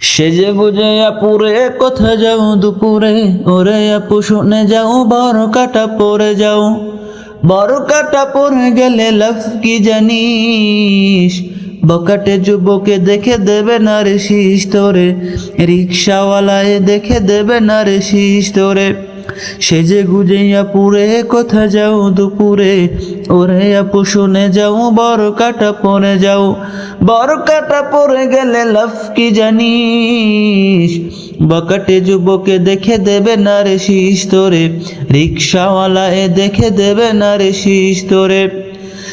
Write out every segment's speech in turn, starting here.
সেজে বুঝে আপুরে, কোথা যাও দুপুরে? ওরে আপু, শুনে যাও বড় কাটা পরে যাও। বড় কাটা পরে গেলে লাভ কি জানিস? বকাটে যুবকে দেখে দেবে না রে শীষ তোরে। রিক্সাওয়ালায় দেখে দেবে না রে শীষ তোরে। সেজে গুজে আপুরে কথা যাও দুপুরে। ওরে আপু, শুনে যাও বড় কাটা পরে যাও। বড় কাটা পরে গেলে লাভ কি জানিস? বকাটে যুবকে দেখে দেবে না রে শীষ তোরে। রিক্সাওয়ালা এ দেখে দেবে না রে শীষ তোরে।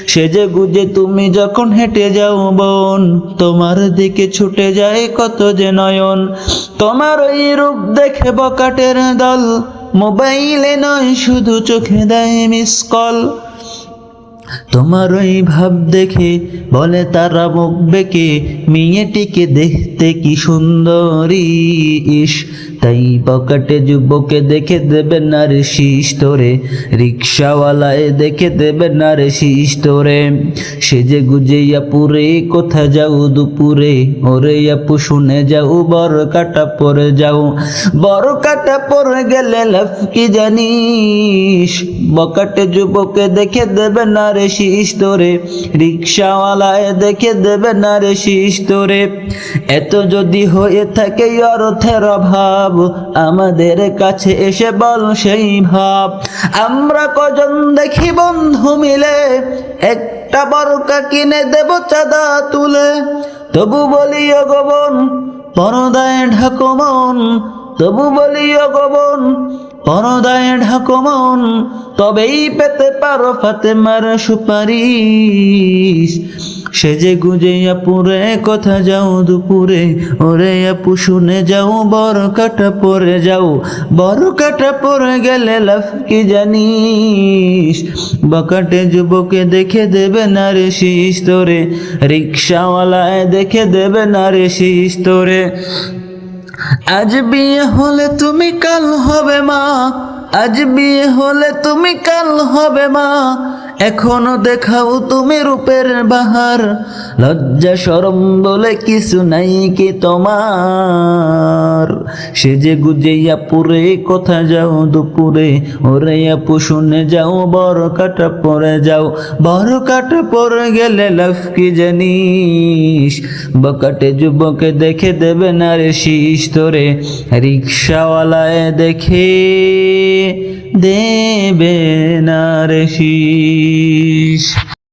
সেজে গুজে তুমি যখন হেঁটে যাও বোন, তোমার দিকে ছুটে যায় কত যে নয়ন। তোমার ওই রূপ দেখে বকাটের দল মোবাইলে নয়, শুধু চোখে দেয় মিস কল তোমার ওই ভাব দেখে বলে তারা মুখ বেঁকে, মেয়েটিকে দেখতে কি সুন্দরী ইস তাই পকেটে যুবকে দেখে দেবে না রে শীষ তোরে। রিক্সাওয়ালায় দেখে দেবে না রে শীষ তোরে। সেজে গুজে আপুরে কোথা যাও দুপুরে? ওরে আপু শুনে যাও বড় কাটা পরে যাও। বড় কাটা পরে গেলে লাভ কি জানিস? বকাটে যুবকে দেখে দেবে না রে শীষ তোরে। রিক্সাওয়ালায় দেখে দেবে না রে শীষ তোরে। এত যদি হয়ে থাকে অর্থের অভাব আমাদের কাছে এসে বল সেই ভাব। আমরা কজন দেখি বন্ধু মিলে, একটা বরকা কিনে দেব চাঁদা তুলে। তবু বলি অগবন পরদায় ঢাকমন তবু বলি অগবন পরদায় ঢাকমন তবেই পেতে পারো ফাতেমার সুপারিশ। সেজে গুজে আপুরে, কথা যাও দুপুরে, ওরে আপু শুনে যাও বড় কাটা পরে যাও। বড় কাটা পরে গেলে লাভ কি জানিস? বকাটে যুবকে দেখে দেবে না রে শীষ তোরে, রিক্সাওয়ালায় দেখে দেবে না রে শীষ তোরে। আজ বিয়ে হলে তুমি কাল হবে মা। আজ বিয়ে হলে তুমি কাল হবে মা। এখনও দেখাও তুমি রূপের বাহার। লজ্জা সরম বলে কিছু নাই কি তোমার। সে যে গুজে আপুরে কোথা যাও দুপুরে। ওরে আপু, শুনে যাও বড় কাটা পরে যাও। বড় কাটা পরে গেলে লাভ কি জানিস? বকাটে যুবকে দেখে দেবে না রে শীষ তোরে। রিক্সাওয়ালায় দেখে দেবে না রে শীষ। peace.